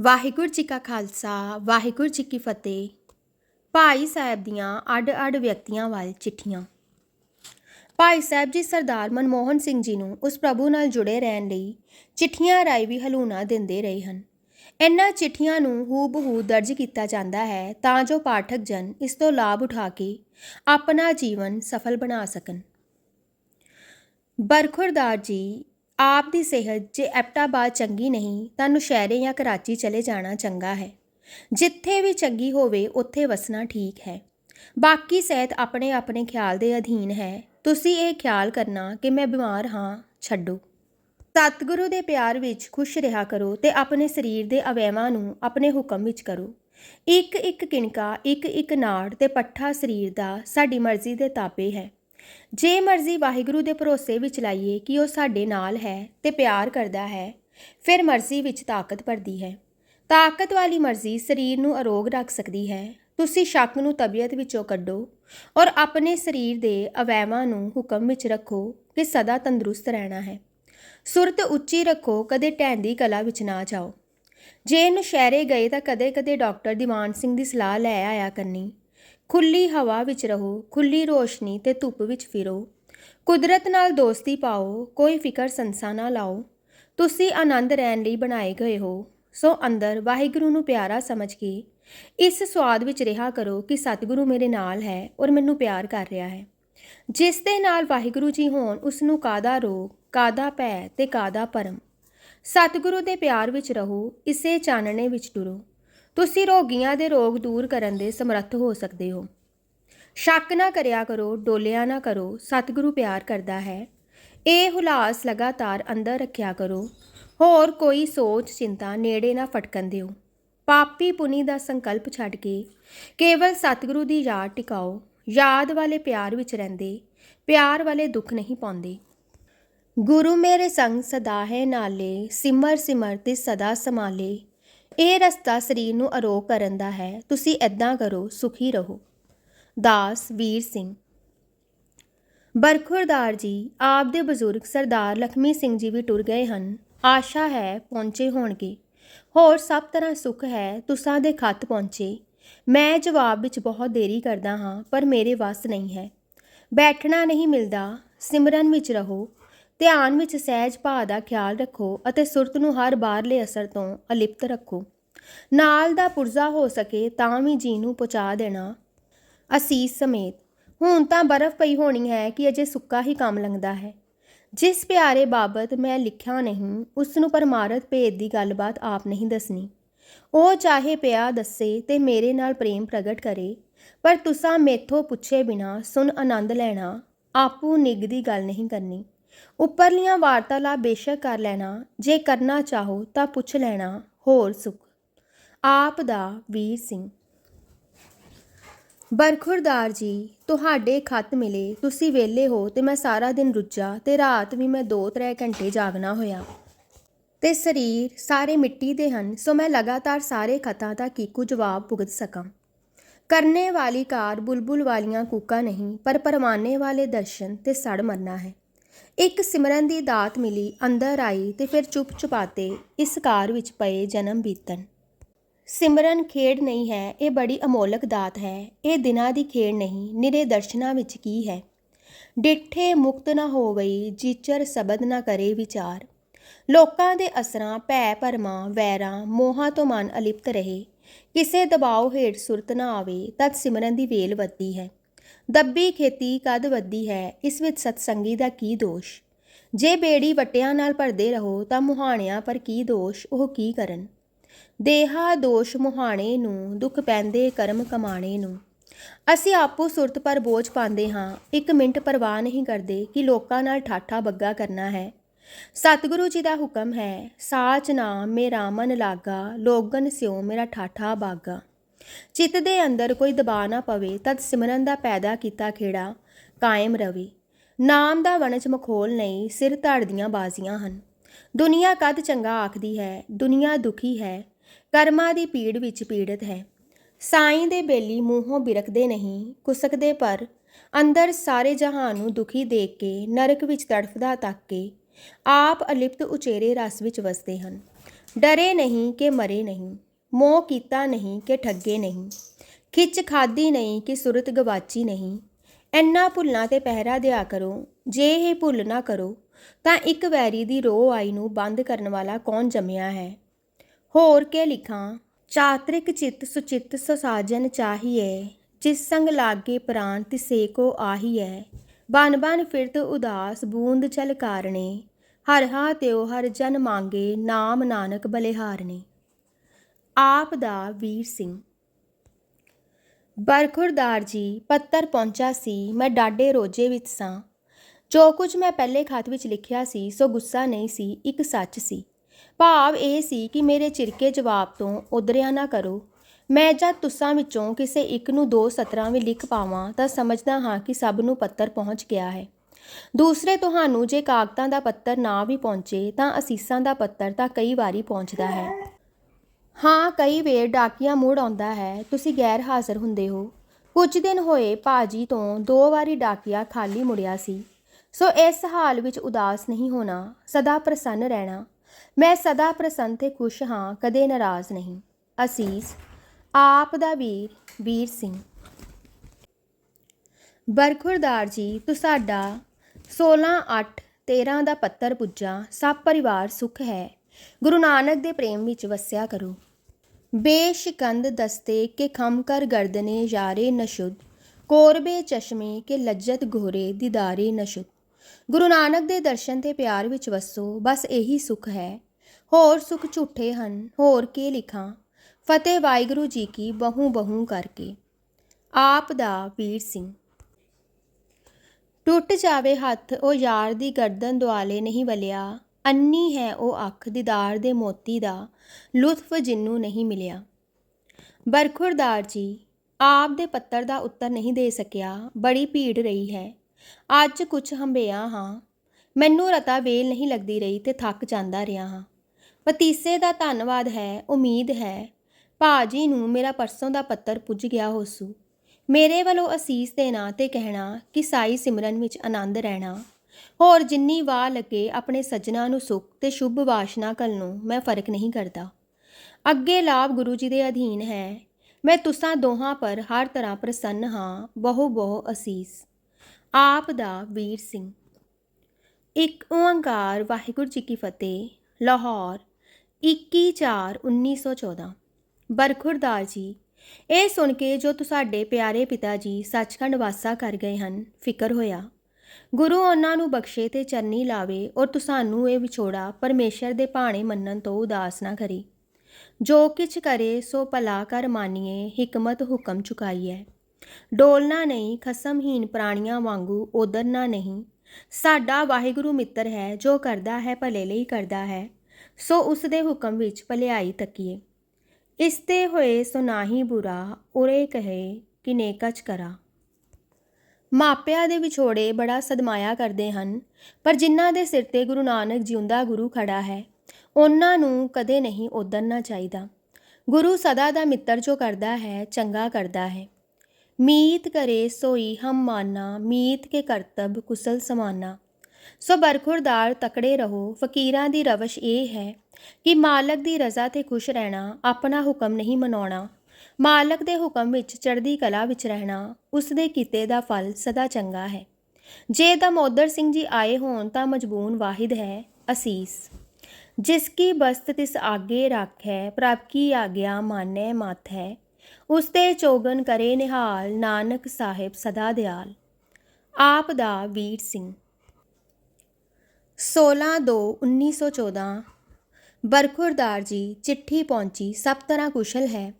ਵਾਹਿਗੁਰੂ ਜੀ ਕਾ ਖਾਲਸਾ, ਵਾਹਿਗੁਰੂ ਜੀ ਕੀ ਫਤਿਹ। ਭਾਈ ਸਾਹਿਬ ਦੀਆਂ ਅੱਡ-ਅੱਡ ਵਿਅਕਤੀਆਂ ਵੱਲ ਚਿੱਠੀਆਂ। ਭਾਈ ਸਾਹਿਬ ਜੀ ਸਰਦਾਰ ਮਨਮੋਹਨ ਸਿੰਘ ਜੀ ਨੂੰ ਉਸ ਪ੍ਰਭੂ ਨਾਲ ਜੁੜੇ ਰਹਿਣ ਲਈ ਚਿੱਠੀਆਂ ਰਾਈ ਵੀ ਹਲੂਣਾ ਦਿੰਦੇ ਰਹੇ ਹਨ। ਇਨ੍ਹਾਂ ਚਿੱਠੀਆਂ ਨੂੰ ਹੂਬਹੂ ਦਰਜ ਕੀਤਾ ਜਾਂਦਾ ਹੈ ਤਾਂ ਜੋ ਪਾਠਕ ਜਨ ਇਸ ਤੋਂ ਲਾਭ ਉਠਾ ਕੇ ਆਪਣਾ ਜੀਵਨ ਸਫਲ ਬਣਾ ਸਕਣ। ਬਰਖੁਰਦਾਰ ਜੀ ਆਪ ਦੀ ਸਿਹਤ ਜੇ ਐਪਟਾਬਾਦ ਚੰਗੀ ਨਹੀਂ, ਤਾਂ ਨੁਸ਼ਹਿਰੇ ਜਾਂ ਕਰਾਚੀ ਚਲੇ ਜਾਣਾ ਚੰਗਾ ਹੈ। ਜਿੱਥੇ ਵੀ ਚੰਗੀ ਹੋਵੇ, ਉੱਥੇ ਵਸਣਾ ਠੀਕ ਹੈ। ਬਾਕੀ ਸਿਹਤ ਆਪਣੇ ਆਪਣੇ ਖਿਆਲ ਦੇ ਅਧੀਨ ਹੈ। ਤੁਸੀਂ ਇਹ ਖਿਆਲ ਕਰਨਾ ਕਿ ਮੈਂ ਬਿਮਾਰ ਹਾਂ, ਛੱਡੋ। ਸਤਿਗੁਰੂ ਦੇ ਪਿਆਰ ਵਿੱਚ ਖੁਸ਼ ਰਿਹਾ ਕਰੋ ਤੇ ਆਪਣੇ ਸਰੀਰ ਦੇ ਅਵੈਵਾਂ ਨੂੰ ਆਪਣੇ ਹੁਕਮ ਵਿੱਚ ਕਰੋ। ਇੱਕ ਇੱਕ ਕਿਣਕਾ, ਇੱਕ ਇੱਕ ਨਾੜ ਤੇ ਪੱਠਾ ਸਰੀਰ ਦਾ ਸਾਡੀ ਮਰਜ਼ੀ ਦੇ ਤਾਪੇ ਹੈ। ਜੇ ਮਰਜ਼ੀ ਵਾਹਿਗੁਰੂ ਦੇ ਭਰੋਸੇ ਵਿੱਚ ਲਾਈਏ ਕਿ ਉਹ ਸਾਡੇ ਨਾਲ ਹੈ ਤੇ ਪਿਆਰ ਕਰਦਾ ਹੈ, ਫਿਰ ਮਰਜ਼ੀ ਵਿੱਚ ਤਾਕਤ ਭਰਦੀ ਹੈ। ਤਾਕਤ ਵਾਲੀ ਮਰਜ਼ੀ ਸਰੀਰ ਨੂੰ ਅਰੋਗ ਰੱਖ ਸਕਦੀ ਹੈ। ਤੁਸੀਂ ਸ਼ੱਕ ਨੂੰ ਤਬੀਅਤ ਵਿੱਚੋਂ ਕੱਢੋ ਔਰ ਆਪਣੇ ਸਰੀਰ ਦੇ ਅਵੈਵਾਂ ਨੂੰ ਹੁਕਮ ਵਿੱਚ ਰੱਖੋ ਕਿ ਸਦਾ ਤੰਦਰੁਸਤ ਰਹਿਣਾ ਹੈ। ਸੁਰਤ ਉੱਚੀ ਰੱਖੋ, ਕਦੇ ਢੈਂਦੀ ਕਲਾ ਵਿੱਚ ਨਾ ਜਾਓ। ਜੇ ਨੁਸ਼ਹਿਰੇ ਗਏ ਤਾਂ ਕਦੇ-ਕਦੇ ਡਾਕਟਰ ਦੀਵਾਨ ਸਿੰਘ ਦੀ ਸਲਾਹ ਲੈ ਆਇਆ ਕਰਨੀ। ਖੁੱਲੀ ਹਵਾ ਵਿੱਚ ਰਹੋ, ਖੁੱਲੀ ਰੋਸ਼ਨੀ ਤੇ ਧੁੱਪ ਵਿੱਚ ਫਿਰੋ। ਕੁਦਰਤ ਨਾਲ ਦੋਸਤੀ ਪਾਓ, ਕੋਈ ਫਿਕਰ ਸੰਸਾ ਨਾ ਲਾਓ। ਤੁਸੀਂ ਆਨੰਦ ਰਹਿਣ ਲਈ ਬਣਾਏ ਗਏ ਹੋ। ਸੋ ਅੰਦਰ ਵਾਹਿਗੁਰੂ ਨੂੰ ਪਿਆਰਾ ਸਮਝ ਕੇ ਇਸ ਸਵਾਦ ਵਿੱਚ ਰਿਹਾ ਕਰੋ ਕਿ ਸਤਿਗੁਰੂ ਮੇਰੇ ਨਾਲ ਹੈ ਔਰ ਮੈਨੂੰ ਪਿਆਰ ਕਰ ਰਿਹਾ ਹੈ। ਜਿਸ ਦੇ ਨਾਲ ਵਾਹਿਗੁਰੂ ਜੀ ਹੋਣ, ਉਸ ਨੂੰ ਕਾਦਾ ਰੋਗ ਕਾਦਾ ਭੈ ਤੇ ਕਾਦਾ ਪਰਮ ਸਤਿਗੁਰੂ ਦੇ ਪਿਆਰ ਵਿੱਚ ਰਹੋ, ਇਸੇ ਚਾਨਣੇ ਵਿੱਚ ਟੁਰੋ ਤੁਸੀਂ ਰੋਗੀਆਂ ਦੇ ਰੋਗ ਦੂਰ ਕਰਨ ਦੇ ਸਮਰੱਥ ਹੋ ਸਕਦੇ ਹੋ। ਸ਼ੱਕ ਨਾ ਕਰਿਆ ਕਰੋ, ਡੋਲਿਆ ਨਾ ਕਰੋ, ਸਤਿਗੁਰੂ ਪਿਆਰ ਕਰਦਾ ਹੈ। ਇਹ ਹੁਲਾਸ ਲਗਾਤਾਰ ਅੰਦਰ ਰੱਖਿਆ ਕਰੋ। ਹੋਰ ਕੋਈ ਸੋਚ, ਚਿੰਤਾ ਨੇੜੇ ਨਾ ਫਟਕਣ ਦਿਓ। ਪਾਪੀ ਪੁਨੀ ਦਾ ਸੰਕਲਪ ਛੱਡ ਕੇ ਕੇਵਲ ਸਤਿਗੁਰੂ ਦੀ ਯਾਦ ਟਿਕਾਓ। ਯਾਦ ਵਾਲੇ ਪਿਆਰ ਵਿੱਚ ਰਹਿੰਦੇ, ਪਿਆਰ ਵਾਲੇ ਦੁੱਖ ਨਹੀਂ ਪਾਉਂਦੇ। ਗੁਰੂ ਮੇਰੇ ਸੰਗ ਸਦਾ ਹੈ ਨਾਲੇ, ਸਿਮਰ ਸਿਮਰ ਤੇ ਸਦਾ ਸਮਾਲੇ ਇਹ ਰਸਤਾ ਸਰੀਰ ਨੂੰ ਅਰੋਗ ਕਰਨ ਦਾ ਹੈ। ਤੁਸੀਂ ਐਦਾਂ ਕਰੋ, ਸੁਖੀ ਰਹੋ। ਦਾਸ ਵੀਰ ਸਿੰਘ। ਬਰਖੁਰਦਾਰ ਜੀ, ਆਪ ਦੇ ਬਜ਼ੁਰਗ ਸਰਦਾਰ ਲਖਮੀ ਸਿੰਘ ਜੀ ਵੀ ਟੁਰ ਗਏ ਹਨ। ਆਸ਼ਾ ਹੈ ਪਹੁੰਚੇ ਹੋਣਗੇ। ਹੋਰ ਸਭ ਤਰ੍ਹਾਂ ਸੁਖ ਹੈ, ਤੁਸਾਂ ਦੇ ਖੱਤ ਪਹੁੰਚੇ। ਮੈਂ ਜਵਾਬ ਵਿੱਚ ਬਹੁਤ ਦੇਰੀ ਕਰਦਾ ਹਾਂ, ਪਰ ਮੇਰੇ ਵੱਸ ਨਹੀਂ ਹੈ। ਬੈਠਣਾ ਨਹੀਂ ਮਿਲਦਾ, ਸਿਮਰਨ ਵਿੱਚ ਰਹੋ। ਧਿਆਨ ਵਿੱਚ ਸਹਿਜ ਭਾਅ ਦਾ ਖਿਆਲ ਰੱਖੋ ਅਤੇ ਸੁਰਤ ਨੂੰ ਹਰ ਬਾਹਰਲੇ ਅਸਰ ਤੋਂ ਅਲਿਪਤ ਰੱਖੋ। ਨਾਲ ਦਾ ਪੁਰਜ਼ਾ ਹੋ ਸਕੇ ਤਾਂ ਵੀ ਜੀ ਨੂੰ ਪਹੁੰਚਾ ਦੇਣਾ ਅਸੀਸ ਸਮੇਤ। ਹੁਣ ਤਾਂ ਬਰਫ਼ ਪਈ ਹੋਣੀ ਹੈ ਕਿ ਅਜੇ ਸੁੱਕਾ ਹੀ ਕੰਮ ਲੰਗਦਾ ਹੈ। ਜਿਸ ਪਿਆਰੇ ਬਾਬਤ ਮੈਂ ਲਿਖਿਆ ਨਹੀਂ, ਉਸ ਨੂੰ ਪਰਮਾਰਥ ਭੇਦ ਦੀ ਗੱਲਬਾਤ ਆਪ ਨਹੀਂ ਦੱਸਣੀ। ਉਹ ਚਾਹੇ ਪਿਆ ਦੱਸੇ ਤੇ ਮੇਰੇ ਨਾਲ ਪ੍ਰੇਮ ਪ੍ਰਗਟ ਕਰੇ, ਪਰ ਤੁਸਾਂ ਮੇਥੋਂ ਪੁੱਛੇ ਬਿਨਾ ਸੁਣ ਆਨੰਦ ਲੈਣਾ ਆਪੂ ਨਿਗ ਦੀ ਗੱਲ ਨਹੀਂ ਕਰਨੀ। ਉੱਪਰਲੀਆਂ ਵਾਰਤਾਲਾਪ ਬੇਸ਼ੱਕ ਕਰ ਲੈਣਾ, ਜੇ ਕਰਨਾ ਚਾਹੋ ਤਾਂ ਪੁੱਛ ਲੈਣਾ, ਹੋਰ ਸੁਖ। ਆਪ ਦਾ ਵੀਰ ਸਿੰਘ। ਬਰਖੁਰਦਾਰ ਜੀ, ਤੁਹਾਡੇ ਖਤ ਮਿਲੇ, ਤੁਸੀਂ ਵਿਹਲੇ ਹੋ ਤੇ ਮੈਂ ਸਾਰਾ ਦਿਨ ਰੁੱਝਾ ਤੇ ਰਾਤ ਵੀ ਮੈਂ 2-3 ਘੰਟੇ ਜਾਗਣਾ ਹੋਇਆ। ਤੇ ਸਰੀਰ ਸਾਰੇ ਮਿੱਟੀ ਦੇ ਹਨ, ਸੋ ਮੈਂ ਲਗਾਤਾਰ ਸਾਰੇ ਖਤਾਂ ਦਾ ਕੀਕੂ ਜਵਾਬ ਭੁਗਤ ਸਕਾਂ। ਕਰਨੇ ਵਾਲੀ ਕਾਰ ਬੁਲਬੁਲ ਵਾਲੀਆਂ ਕੂਕਾਂ ਨਹੀਂ, ਪਰ ਪਰਮਾਨੇ ਵਾਲੇ ਦਰਸ਼ਨ ਤੇ ਸੜ ਮਰਨਾ ਹੈ। ਇੱਕ ਸਿਮਰਨ ਦੀ ਦਾਤ ਮਿਲੀ, ਅੰਦਰ ਆਈ ਤੇ ਫਿਰ ਚੁੱਪ ਚੁਪਾਤੇ ਇਸ ਕਾਰ ਵਿੱਚ ਪਏ ਜਨਮ ਬੀਤਣ। ਸਿਮਰਨ ਖੇਡ ਨਹੀਂ ਹੈ, ਇਹ ਬੜੀ ਅਮੋਲਕ ਦਾਤ ਹੈ। ਇਹ ਦਿਨਾਂ ਦੀ ਖੇਡ ਨਹੀਂ, ਨਿਰੇ ਦਰਸ਼ਨਾਂ ਵਿੱਚ ਕੀ ਹੈ? ਡਿੱਠੇ ਮੁਕਤ ਨਾ ਹੋ ਗਈ ਜੀਚਰ ਸ਼ਬਦ ਨਾ ਕਰੇ ਵਿਚਾਰ। ਲੋਕਾਂ ਦੇ ਅਸਰਾਂ, ਭੈ ਭਰਮਾਂ, ਵੈਰਾਂ, ਮੋਹਾਂ ਤੋਂ ਮਨ ਅਲਿਪਤ ਰਹੇ। ਕਿਸੇ ਦਬਾਅ ਹੇਠ ਸੁਰਤ ਨਾ ਆਵੇ, ਤਦ ਸਿਮਰਨ ਦੀ ਵੇਲ ਵੱਧਦੀ ਹੈ। ਦੱਬੀ ਖੇਤੀ ਕਦ ਵੱਧਦੀ ਹੈ? ਇਸ ਵਿੱਚ ਸਤਸੰਗੀ ਦਾ ਕੀ ਦੋਸ਼? ਜੇ ਬੇੜੀ ਵਟਿਆਂ ਨਾਲ ਭਰਦੇ ਰਹੋ ਤਾਂ ਮੁਹਾਣਿਆਂ ਪਰ ਕੀ ਦੋਸ਼? ਉਹ ਕੀ ਕਰਨ? ਦੇਹਾ ਦੋਸ਼ ਮੁਹਾਣੇ ਨੂੰ, ਦੁੱਖ ਪੈਂਦੇ ਕਰਮ ਕਮਾਣੇ ਨੂੰ। ਅਸੀਂ ਆਪੋ ਸੁਰਤ ਪਰ ਬੋਝ ਪਾਉਂਦੇ ਹਾਂ। ਇੱਕ ਮਿੰਟ ਪਰਵਾਹ ਨਹੀਂ ਕਰਦੇ ਕਿ ਲੋਕਾਂ ਨਾਲ ਠਾਠਾ ਬੱਗਾ ਕਰਨਾ ਹੈ। ਸਤਿਗੁਰੂ ਜੀ ਦਾ ਹੁਕਮ ਹੈ, ਸਾਚ ਨਾਮ ਮੇਰਾ ਮਨ ਲਾਗਾ, ਲੋਗਨ ਸਿਓ ਮੇਰਾ ਠਾਠਾ ਬਾਗਾ। ਚਿੱਤ ਦੇ ਅੰਦਰ ਕੋਈ ਦਬਾਅ ਨਾ ਪਵੇ, ਤਦ ਸਿਮਰਨ ਦਾ ਪੈਦਾ ਕੀਤਾ ਖੇੜਾ ਕਾਇਮ ਰਵੇ। ਨਾਮ ਦਾ ਵਣਜ ਮਖੋਲ ਨਹੀਂ, ਸਿਰ ਧੜ ਦੀਆਂ ਬਾਜ਼ੀਆਂ ਹਨ। ਦੁਨੀਆ ਕਦ ਚੰਗਾ ਆਖਦੀ ਹੈ, ਦੁਨੀਆ ਦੁਖੀ ਹੈ, ਕਰਮਾਂ ਦੀ ਪੀੜ ਵਿੱਚ ਪੀੜਤ ਹੈ। ਸਾਈਂ ਦੇ ਬੇਲੀ ਮੂੰਹੋਂ ਬਿਰਕਦੇ ਨਹੀਂ, ਕੁਸਕਦੇ ਪਰ ਅੰਦਰ ਸਾਰੇ ਜਹਾਨ ਨੂੰ ਦੁਖੀ ਦੇਖ ਕੇ, ਨਰਕ ਵਿੱਚ ਤੜਫਦਾ ਤੱਕ ਕੇ, ਆਪ ਅਲਿਪਤ ਉਚੇਰੇ ਰਸ ਵਿੱਚ ਵਸਦੇ ਹਨ। ਡਰੇ ਨਹੀਂ ਕਿ ਮਰੇ ਨਹੀਂ। ਮੋਹ ਕੀਤਾ ਨਹੀਂ ਕਿ ਠੱਗੇ ਨਹੀਂ, ਖਿੱਚ ਖਾਦੀ ਨਹੀਂ ਕਿ ਸੁਰਤ ਗਵਾਚੀ ਨਹੀਂ। ਐਨਾ ਭੁੱਲਾਂ ਤੇ ਪਹਿਰਾ ਦਿਆ ਕਰੋ, ਜੇ ਇਹ ਭੁੱਲ ਨਾ ਕਰੋ, ਤਾਂ ਇੱਕ ਵੈਰੀ ਦੀ ਰੋਹ ਆਈ ਨੂੰ ਬੰਦ ਕਰਨ ਵਾਲਾ ਕੌਣ ਜੰਮਿਆ ਹੈ? ਹੋਰ ਕੇ ਲਿਖਾਂ? ਚਾਤ੍ਰਿਕ ਚਿੱਤ ਸੁਚਿੱਤ ਸੁਸਾਜਨ ਚਾਹੀਏ ਜਿਸ ਸੰਗ ਲਾਗੇ ਪ੍ਰਾਨ ਤਿਸੇ ਕੋ ਆਹੀਐ। ਬਨ ਬਨ ਫਿਰਤ ਉਦਾਸ ਬੂੰਦ ਚਲ ਕਾਰਣੇ, ਹਰ ਹਾ ਤਿਉ ਹਰ ਜਨ ਮੰਗੇ ਨਾਮ ਨਾਨਕ ਬਲਿਹਾਰਨੇ। ਆਪ ਦਾ ਵੀਰ ਸਿੰਘ। ਬਰਖੁਰਦਾਰ ਜੀ, ਪੱਤਰ ਪਹੁੰਚਾ ਸੀ, ਮੈਂ ਡਾਡੇ ਰੋਜੇ ਵਿੱਚ ਸਾਂ। ਜੋ ਕੁਝ ਮੈਂ ਪਹਿਲੇ ਖਤ ਵਿੱਚ ਲਿਖਿਆ ਸੀ, ਸੋ ਗੁੱਸਾ ਨਹੀਂ ਸੀ, ਇੱਕ ਸੱਚ ਸੀ। ਭਾਵ ਇਹ ਸੀ ਕਿ ਮੇਰੇ ਚਿਰਕੇ ਜਵਾਬ ਤੋਂ ਉਧਰਿਆ ਨਾ ਕਰੋ। ਮੈਂ ਜਦ ਤੁਸਾਂ ਵਿੱਚੋਂ ਕਿਸੇ ਇੱਕ ਨੂੰ ਦੋ ਸਤਰਾਂ ਵੀ ਲਿਖ ਪਾਵਾਂ, ਤਾਂ ਸਮਝਦਾ ਹਾਂ ਕਿ ਸਭ ਨੂੰ ਪੱਤਰ ਪਹੁੰਚ ਗਿਆ ਹੈ। ਦੂਸਰੇ ਤੁਹਾਨੂੰ ਜੇ ਕਾਗਜ਼ਾਂ ਦਾ ਪੱਤਰ ਨਾ ਵੀ ਪਹੁੰਚੇ, ਤਾਂ ਅਸੀਸਾਂ ਦਾ ਪੱਤਰ ਤਾਂ ਕਈ ਵਾਰੀ ਪਹੁੰਚਦਾ ਹੈ। ਹਾਂ, ਕਈ ਵੇਰ ਡਾਕੀਆ ਮੁੜ ਆਉਂਦਾ ਹੈ। ਤੁਸੀਂ ਗੈਰ ਹਾਜ਼ਰ ਹੁੰਦੇ ਹੋ। ਕੁਝ ਦਿਨ ਹੋਏ ਭਾਜੀ ਤੋਂ ਦੋ ਵਾਰੀ ਡਾਕੀਆ ਖਾਲੀ ਮੁੜਿਆ ਸੀ। ਸੋ ਇਸ ਹਾਲ ਵਿੱਚ ਉਦਾਸ ਨਹੀਂ ਹੋਣਾ, ਸਦਾ ਪ੍ਰਸੰਨ ਰਹਿਣਾ। ਮੈਂ ਸਦਾ ਪ੍ਰਸੰਨ ਤੇ ਖੁਸ਼ ਹਾਂ, ਕਦੇ ਨਾਰਾਜ਼ ਨਹੀਂ। ਅਸੀਸ, ਆਪ ਦਾ ਵੀਰ ਵੀਰ ਸਿੰਘ। ਬਰਖੁਰਦਾਰ ਜੀ ਤੁਹਾਡਾ 16/8/13 ਦਾ ਪੱਤਰ ਪੁੱਜਾ। ਸਭ ਪਰਿਵਾਰ ਸੁਖ ਹੈ। ਗੁਰੂ ਨਾਨਕ ਦੇ ਪ੍ਰੇਮ ਵਿੱਚ ਵਸਿਆ ਕਰੋ। ਬੇਸ਼ਿਕੰਦ ਦਸਤੇ ਕੇ ਖਮ ਕਰ ਗਰਦਨੇ ਯਾਰੇ ਨਸ਼ੁਦ ਕੋਰਬੇ ਚਸ਼ਮੇ ਕੇ ਲੱਜਤ ਘੋਰੇ ਦੀਦਾਰੇ ਨਸ਼ੁਦ ਗੁਰੂ ਨਾਨਕ ਦੇ ਦਰਸ਼ਨ ਤੇ ਪਿਆਰ ਵਿੱਚ ਵਸੋ, ਬਸ ਇਹੀ ਸੁਖ ਹੈ। ਹੋਰ ਸੁਖ ਝੂਠੇ ਹਨ, ਹੋਰ ਕੀ ਲਿਖਾਂ? ਫਤਿਹ ਵਾਹਿਗੁਰੂ ਜੀ ਕੀ ਬਹੂ ਬਹੂ ਕਰਕੇ। ਆਪ ਦਾ ਵੀਰ ਸਿੰਘ। ਟੁੱਟ ਜਾਵੇ ਹੱਥ, ਉਹ ਯਾਰ ਦੀ ਗਰਦਨ ਦੁਆਲੇ ਨਹੀਂ ਵਲਿਆ। ਅੰਨੀ ਹੈ ਉਹ ਅੱਖ, ਦੀਦਾਰ ਦੇ ਮੋਤੀ ਦਾ। ਲੁਤਫ ਜਿੰਨੂੰ ਨਹੀਂ ਮਿਲਿਆ। ਬਰਖੁਰਦਾਰ ਜੀ, ਆਪ ਦੇ ਪੱਤਰ ਦਾ ਉੱਤਰ ਨਹੀਂ ਦੇ ਸਕਿਆ, ਬੜੀ ਭੀੜ ਰਹੀ ਹੈ। ਅੱਜ ਕੁਝ ਹੰਬਿਆ ਹਾਂ, ਮੈਨੂੰ ਰਤਾ ਵੇਲ ਨਹੀਂ ਲੱਗਦੀ ਰਹੀ ਤੇ ਥੱਕ ਜਾਂਦਾ ਰਿਹਾ ਹਾਂ। ਪਤੀਸੇ ਦਾ ਧੰਨਵਾਦ ਹੈ, ਉਮੀਦ ਹੈ, ਭਾਜੀ ਨੂੰ ਮੇਰਾ ਪਰਸੋਂ ਦਾ ਪੱਤਰ ਪੁੱਜ ਗਿਆ ਹੋਸੂ। ਮੇਰੇ ਵੱਲੋਂ ਅਸੀਸ ਦੇਣਾ ਤੇ ਕਹਿਣਾ ਕਿ ਸਾਈ ਸਿਮਰਨ ਵਿੱਚ ਆਨੰਦ ਰਹਿਣਾ। ਹੋਰ ਜਿੰਨੀ ਵਾਹ ਲੱਗੇ ਆਪਣੇ ਸੱਜਣਾ ਨੂੰ ਸੁਖ ਤੇ ਸ਼ੁਭ ਵਾਸ਼ਨਾ ਕਲ ਨੂੰ ਮੈਂ ਫ਼ਰਕ ਨਹੀਂ ਕਰਦਾ। ਅੱਗੇ ਲਾਭ ਗੁਰੂ ਜੀ ਦੇ ਅਧੀਨ ਹੈ। ਮੈਂ ਤੁਸਾਂ ਦੋਹਾਂ ਪਰ ਹਰ ਤਰ੍ਹਾਂ ਪ੍ਰਸੰਨ ਹਾਂ, ਬਹੁ ਬਹੁ ਅਸੀਸ। ਆਪ ਦਾ ਵੀਰ ਸਿੰਘ। ਇੱਕ ਓੰਕਾਰ ਵਾਹਿਗੁਰੂ ਜੀ ਕੀ ਫਤਿਹ, ਲਾਹੌਰ 21/4/1914 ਬਰਖੁਰਦਾਰ ਜੀ, ਇਹ ਸੁਣ ਕੇ ਜੋ ਤੁਹਾਡੇ ਪਿਆਰੇ ਪਿਤਾ ਜੀ ਸੱਚਖੰਡ ਵਾਸਾ ਕਰ ਗਏ ਹਨ, ਫਿਕਰ ਹੋਇਆ। ਗੁਰੂ ਉਹਨਾਂ ਨੂੰ ਬਖਸ਼ੇ ਤੇ ਚਰਨੀ ਲਾਵੇ ਔਰ ਤੁਸਾਨੂੰ ਇਹ ਵਿਛੋੜਾ ਪਰਮੇਸ਼ਰ ਦੇ ਭਾਣੇ ਮੰਨਣ ਤੋਂ ਉਦਾਸ ਨਾ ਕਰੀ। ਜੋ ਕਿਛ ਕਰੇ, ਸੋ ਭਲਾ ਕਰ ਮਾਨੀਏ, ਹਕਮਤ ਹੁਕਮ ਚੁਕਾਈਐ। ਡੋਲਣਾ ਨਹੀਂ ਖਸਮਹੀਨ ਪ੍ਰਾਣੀਆਂ ਵਾਂਗੂ ਉਦਰਨਾ ਨਹੀਂ। ਸਾਡਾ ਵਾਹਿਗੁਰੂ ਮਿੱਤਰ ਹੈ, ਜੋ ਕਰਦਾ ਹੈ, ਭਲੇ ਲਈ ਕਰਦਾ ਹੈ। ਸੋ ਉਸ ਦੇ ਹੁਕਮ ਵਿੱਚ ਭਲਾਈ ਤੱਕੀਏ। ਇਸ ਤੇ ਹੋਏ ਸੋ ਨਾਹੀ ਬੁਰਾ, ਉਰੇ ਕਹੇ ਕਿ ਨੇਕਚ ਕਰਾ। ਮਾਪਿਆਂ ਦੇ ਵਿਛੋੜੇ ਬੜਾ ਸਦਮਾਇਆ ਕਰਦੇ ਹਨ, ਪਰ ਜਿਨ੍ਹਾਂ ਦੇ ਸਿਰ ਤੇ ਗੁਰੂ ਨਾਨਕ ਜਿਉਂਦਾ ਗੁਰੂ ਖੜਾ ਹੈ, ਉਹਨਾਂ ਨੂੰ ਕਦੇ ਨਹੀਂ ਉਦਰਨਾ ਚਾਹੀਦਾ। ਗੁਰੂ ਸਦਾ ਦਾ ਮਿੱਤਰ ਜੋ ਕਰਦਾ ਹੈ, ਚੰਗਾ ਕਰਦਾ ਹੈ। ਮੀਤ ਕਰੇ ਸੋਈ ਹਮ ਮਾਨਾ, ਮੀਤ ਕੇ ਕਰਤਬ ਕੁਸਲ ਸਮਾਨਾ। ਸੋ ਬਰਖੁਰਦਾਰ ਤਕੜੇ ਰਹੋ, ਫਕੀਰਾਂ ਦੀ ਰਵਸ਼ ਇਹ ਹੈ ਕਿ ਮਾਲਕ ਦੀ ਰਜ਼ਾ ਤੇ ਖੁਸ਼ ਰਹਿਣਾ ਆਪਣਾ ਹੁਕਮ ਨਹੀਂ ਮਨਾਉਣਾ ਮਾਲਕ ਦੇ ਹੁਕਮ ਵਿੱਚ ਚੜ੍ਹਦੀ ਕਲਾ ਵਿੱਚ ਰਹਿਣਾ ਉਸ ਦੇ ਕੀਤੇ ਦਾ ਫਲ ਸਦਾ ਚੰਗਾ ਹੈ। ਜੇ ਦਮੋਦਰ ਸਿੰਘ ਜੀ ਆਏ ਹੋਣ ਤਾਂ ਮਜਬੂਨ ਵਾਹਿਦ ਹੈ ਅਸੀਸ। ਜਿਸ ਕੀ ਬਸਤ ਤਿਸ ਆਗੇ ਰੱਖੈ, ਪ੍ਰਭ ਕੀ ਆਗਿਆ ਮਾਨੈ ਮਤ ਹੈ ਉਸ ਤੇ ਚੋਗਨ ਕਰੇ ਨਿਹਾਲ, ਨਾਨਕ ਸਾਹਿਬ ਸਦਾ ਦਿਆਲ। ਆਪ ਦਾ ਵੀਰ ਸਿੰਘ। 16/2/1914 ਬਰਖੁਰਦਾਰ ਜੀ, ਚਿੱਠੀ ਪਹੁੰਚੀ, ਸਭ ਤਰ੍ਹਾਂ ਕੁਸ਼ਲ ਹੈ।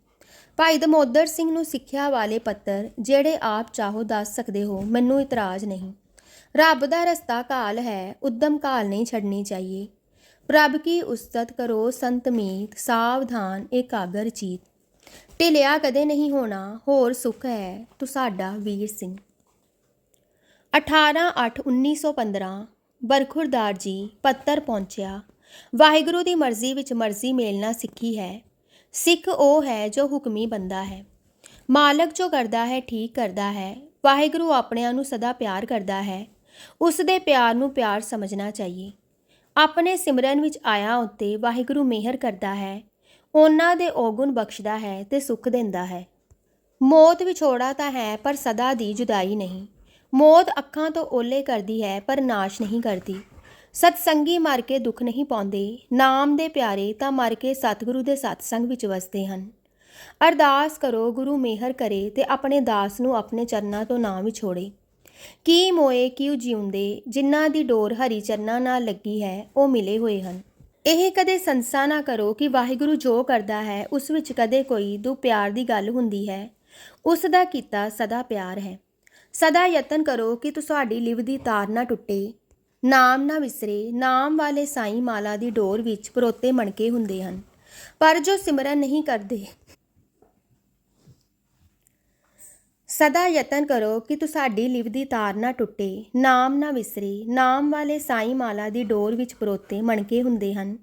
ਭਾਈ ਦਮੋਦਰ ਸਿੰਘ ਨੂੰ ਸਿੱਖਿਆ ਵਾਲੇ ਪੱਤਰ ਜਿਹੜੇ ਆਪ ਚਾਹੋ ਦੱਸ ਸਕਦੇ ਹੋ, ਮੈਨੂੰ ਇਤਰਾਜ਼ ਨਹੀਂ। ਰੱਬ ਦਾ ਰਸਤਾ ਕਾਲ ਹੈ, ਉਦਮ ਕਾਲ ਨਹੀਂ ਛੱਡਣੀ ਚਾਹੀਏ। ਪ੍ਰਭ ਕੀ ਉਸਤਤ ਕਰੋ ਸੰਤ ਮੀਤ, ਸਾਵਧਾਨ ਏਕਾਗਰ ਚੀਤ। ਢਿਲਿਆ ਕਦੇ ਨਹੀਂ ਹੋਣਾ, ਹੋਰ ਸੁਖ ਹੈ ਤੂੰ ਸਾਡਾ ਵੀਰ ਸਿੰਘ। 18/8/1915 ਬਰਖੁਰਦਾਰ ਜੀ ਪੱਤਰ ਪਹੁੰਚਿਆ। ਵਾਹਿਗੁਰੂ ਦੀ ਮਰਜ਼ੀ ਵਿੱਚ ਮਰਜ਼ੀ ਮੇਲਣਾ ਸਿੱਖੀ ਹੈ ਸਿੱਖ ਉਹ ਹੈ ਜੋ ਹੁਕਮੀ ਬੰਦਾ ਹੈ। ਮਾਲਕ ਜੋ ਕਰਦਾ ਹੈ, ਠੀਕ ਕਰਦਾ ਹੈ। ਵਾਹਿਗੁਰੂ ਆਪਣਿਆਂ ਨੂੰ ਸਦਾ ਪਿਆਰ ਕਰਦਾ ਹੈ। ਉਸ ਦੇ ਪਿਆਰ ਨੂੰ ਪਿਆਰ ਸਮਝਣਾ ਚਾਹੀਏ। ਆਪਣੇ ਸਿਮਰਨ ਵਿੱਚ ਆਇਆ ਉੱਤੇ ਵਾਹਿਗੁਰੂ ਮਿਹਰ ਕਰਦਾ ਹੈ। ਉਹਨਾਂ ਦੇ ਔਗੁਣ ਬਖਸ਼ਦਾ ਹੈ ਤੇ ਸੁੱਖ ਦਿੰਦਾ ਹੈ। ਮੌਤ ਵਿਛੋੜਾ ਤਾਂ ਹੈ, ਪਰ ਸਦਾ ਦੀ ਜੁਦਾਈ ਨਹੀਂ। ਮੌਤ ਅੱਖਾਂ ਤੋਂ ਓਲੇ ਕਰਦੀ ਹੈ, ਪਰ ਨਾਸ਼ ਨਹੀਂ ਕਰਦੀ। ਸਤਸੰਗੀ ਮਰ ਕੇ ਦੁੱਖ ਨਹੀਂ ਪਾਉਂਦੇ। ਨਾਮ ਦੇ ਪਿਆਰੇ ਤਾਂ ਮਰ ਕੇ ਸਤਿਗੁਰੂ ਦੇ ਸਤਸੰਗ ਵਿੱਚ ਵਸਦੇ ਹਨ। ਅਰਦਾਸ ਕਰੋ, ਗੁਰੂ ਮਿਹਰ ਕਰੇ ਤੇ ਆਪਣੇ ਦਾਸ ਨੂੰ ਆਪਣੇ ਚਰਨਾਂ ਤੋਂ ਨਾ ਵਿਛੋੜੇ। ਕੀ ਮੋਏ, ਕਿਉ ਜਿਉਂਦੇ? ਜਿਨ੍ਹਾਂ ਦੀ ਡੋਰ ਹਰੀ ਚਰਨਾਂ ਨਾਲ ਲੱਗੀ ਹੈ, ਉਹ ਮਿਲੇ ਹੋਏ ਹਨ। ਇਹ ਕਦੇ ਸੰਸਾ ਨਾ ਕਰੋ ਕਿ ਵਾਹਿਗੁਰੂ ਜੋ ਕਰਦਾ ਹੈ, ਉਸ ਵਿੱਚ ਕਦੇ ਕੋਈ ਦੁ ਪਿਆਰ ਦੀ ਗੱਲ ਹੁੰਦੀ ਹੈ। ਉਸ ਦਾ ਕੀਤਾ ਸਦਾ ਪਿਆਰ ਹੈ। ਸਦਾ ਯਤਨ ਕਰੋ ਕਿ ਤੁਹਾਡੀ ਲਿਵ ਦੀ ਤਾਰ ਨਾ ਟੁੱਟੇ। ਨਾਮ ਨਾ ਵਿਸਰੇ, ਨਾਮ ਵਾਲੇ ਸਾਈਂ ਮਾਲਾ ਦੀ ਡੋਰ ਵਿੱਚ ਪਰੋਤੇ ਮਣਕੇ ਹੁੰਦੇ ਹਨ। ਪਰ ਜੋ ਸਿਮਰਨ ਨਹੀਂ ਕਰਦੇ, ਸਦਾ ਯਤਨ ਕਰੋ ਕਿ ਤੁਹਾਡੀ ਲਿਵ ਦੀ ਤਾਰ ਨਾ ਟੁੱਟੇ, ਨਾਮ ਨਾ ਵਿਸਰੇ, ਨਾਮ ਵਾਲੇ ਸਾਈਂ ਮਾਲਾ ਦੀ ਡੋਰ ਵਿੱਚ ਪਰੋਤੇ ਮਣਕੇ ਹੁੰਦੇ ਹਨ।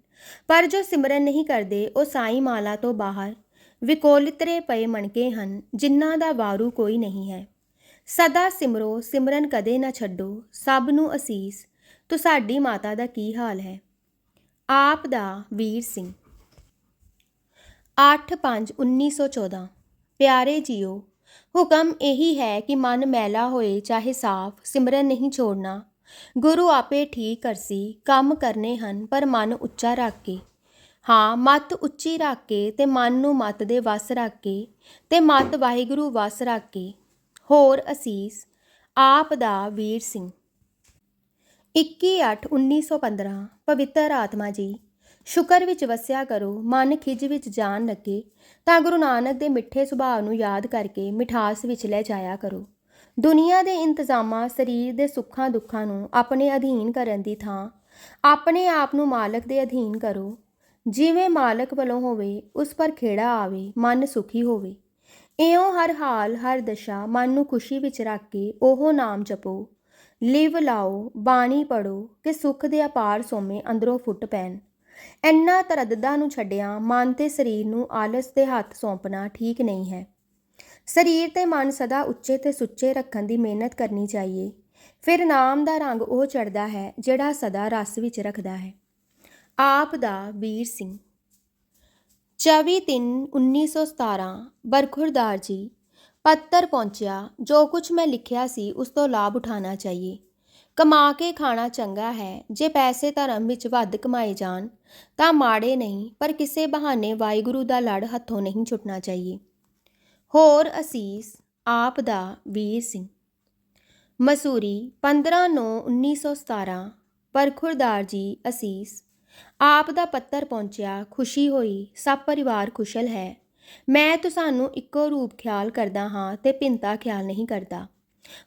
ਪਰ ਜੋ ਸਿਮਰਨ ਨਹੀਂ ਕਰਦੇ, ਉਹ ਸਾਈਂ ਮਾਲਾ ਤੋਂ ਬਾਹਰ ਵਿਕੋਲਿਤਰੇ ਪਏ ਮਣਕੇ ਹਨ, ਜਿਨ੍ਹਾਂ ਦਾ ਵਾਰੂ ਕੋਈ ਨਹੀਂ ਹੈ। ਸਦਾ ਸਿਮਰੋ, ਸਿਮਰਨ ਕਦੇ ਨਾ ਛੱਡੋ, ਸਭ ਨੂੰ ਅਸੀਸ ਤੁਹਾਡੀ ਮਾਤਾ ਦਾ ਕੀ ਹਾਲ ਹੈ? ਆਪ ਦਾ ਵੀਰ ਸਿੰਘ। 8/5/1914 ਪਿਆਰੇ ਜੀਓ, ਹੁਕਮ ਇਹੀ ਹੈ ਕਿ ਮਨ ਮੈਲਾ ਹੋਏ, ਚਾਹੇ ਸਾਫ਼, ਸਿਮਰਨ ਨਹੀਂ ਛੋੜਨਾ। ਗੁਰੂ ਆਪੇ ਠੀਕ ਕਰਸੀ, ਕੰਮ ਕਰਨੇ ਹਨ, ਪਰ ਮਨ ਉੱਚਾ ਰੱਖ। ਕੇ ਹਾਂ, ਮਤ ਉੱਚੀ ਰੱਖ ਕੇ ਤੇ ਮਨ ਨੂੰ ਮਤ ਦੇ ਵਸ ਰੱਖ ਕੇ ਤੇ ਮਤ ਵਾਹਿਗੁਰੂ ਵਸ ਰੱਖ। ਕੇ ਹੋਰ ਅਸੀਸ, ਆਪ ਦਾ ਵੀਰ ਸਿੰਘ। 21/8/1915 ਪਵਿੱਤਰ ਆਤਮਾ ਜੀ, ਸ਼ੁਕਰ ਵਿੱਚ ਵਸਿਆ ਕਰੋ, ਮਨ ਖਿਜ ਵਿੱਚ ਜਾਣ ਲੱਗੇ, ਤਾਂ ਗੁਰੂ ਨਾਨਕ ਦੇ ਮਿੱਠੇ ਸੁਭਾਅ ਨੂੰ ਯਾਦ ਕਰਕੇ ਮਿਠਾਸ ਵਿੱਚ ਲੈ ਜਾਇਆ ਕਰੋ। ਦੁਨੀਆ ਦੇ ਇੰਤਜ਼ਾਮਾਂ ਸਰੀਰ ਦੇ ਸੁੱਖਾਂ ਦੁੱਖਾਂ ਨੂੰ ਆਪਣੇ ਅਧੀਨ ਕਰਨ ਦੀ ਥਾਂ, ਆਪਣੇ ਆਪ ਨੂੰ ਮਾਲਕ ਦੇ ਅਧੀਨ ਕਰੋ। ਜਿਵੇਂ ਮਾਲਕ ਵੱਲੋਂ ਹੋਵੇ, ਉਸ ਪਰ ਖੇੜਾ ਆਵੇ, ਮਨ ਸੁਖੀ ਹੋਵੇ। ਇਉਂ ਹਰ ਹਾਲ, ਹਰ ਦਸ਼ਾ ਮਨ ਨੂੰ ਖੁਸ਼ੀ ਵਿੱਚ ਰੱਖ ਕੇ ਉਹ ਨਾਮ ਜਪੋ। ਲਿਵ ਲਾਓ, ਬਾਣੀ ਪੜੋ ਕਿ ਸੁੱਖ ਦੇ ਅਪਾਰ ਸੋਮੇ ਅੰਦਰੋਂ ਫੁੱਟ ਪੈਣ। ਇੰਨਾ ਤਰਦਦਾ ਨੂੰ ਛੱਡਿਆ ਮਨ ਤੇ ਸਰੀਰ ਨੂੰ ਆਲਸ ਦੇ ਹੱਥ ਸੌਂਪਣਾ ਠੀਕ ਨਹੀਂ ਹੈ। ਸਰੀਰ ਤੇ ਮਨ ਸਦਾ ਉੱਚੇ ਤੇ ਸੁੱਚੇ ਰੱਖਣ ਦੀ ਮਿਹਨਤ ਕਰਨੀ ਚਾਹੀਏ। ਫਿਰ ਨਾਮ ਦਾ ਰੰਗ ਉਹ ਚੜਦਾ ਹੈ ਜਿਹੜਾ ਸਦਾ ਰਸ ਵਿੱਚ ਰੱਖਦਾ ਹੈ। ਆਪ ਦਾ ਵੀਰ ਸਿੰਘ। 24/3/1917 ਬਰਖੁਰਦਾਰ ਜੀ ਪੱਤਰ ਪਹੁੰਚਿਆ, ਜੋ ਕੁਝ ਮੈਂ ਲਿਖਿਆ ਸੀ ਉਸ ਤੋਂ ਲਾਭ ਉਠਾਉਣਾ ਚਾਹੀਏ। ਕਮਾ ਕੇ ਖਾਣਾ ਚੰਗਾ ਹੈ, ਜੇ ਪੈਸੇ ਧਰਮ ਵਿੱਚ ਵੱਧ ਕਮਾਏ ਜਾਣ, ਤਾਂ ਮਾੜੇ ਨਹੀਂ, ਪਰ ਕਿਸੇ ਬਹਾਨੇ ਵਾਹਿਗੁਰੂ ਦਾ ਲੜ ਹੱਥੋਂ ਨਹੀਂ ਛੁੱਟਣਾ ਚਾਹੀਏ। ਹੋਰ ਅਸੀਸ, ਆਪ ਦਾ ਵੀਰ ਸਿੰਘ। ਮਸੂਰੀ 15/9/1917 ਪਰਖੁਰਦਾਰ ਜੀ, ਅਸੀਸ। ਆਪ ਦਾ ਪੱਤਰ ਪਹੁੰਚਿਆ, ਖੁਸ਼ੀ ਹੋਈ ਸਭ ਪਰਿਵਾਰ ਖੁਸ਼ਲ ਹੈ। ਮੈਂ ਤੁਹਾਨੂੰ ਇੱਕੋ ਰੂਪ ਖਿਆਲ ਕਰਦਾ ਹਾਂ ਤੇ ਭਿੰਤਾ ਖਿਆਲ ਨਹੀਂ ਕਰਦਾ।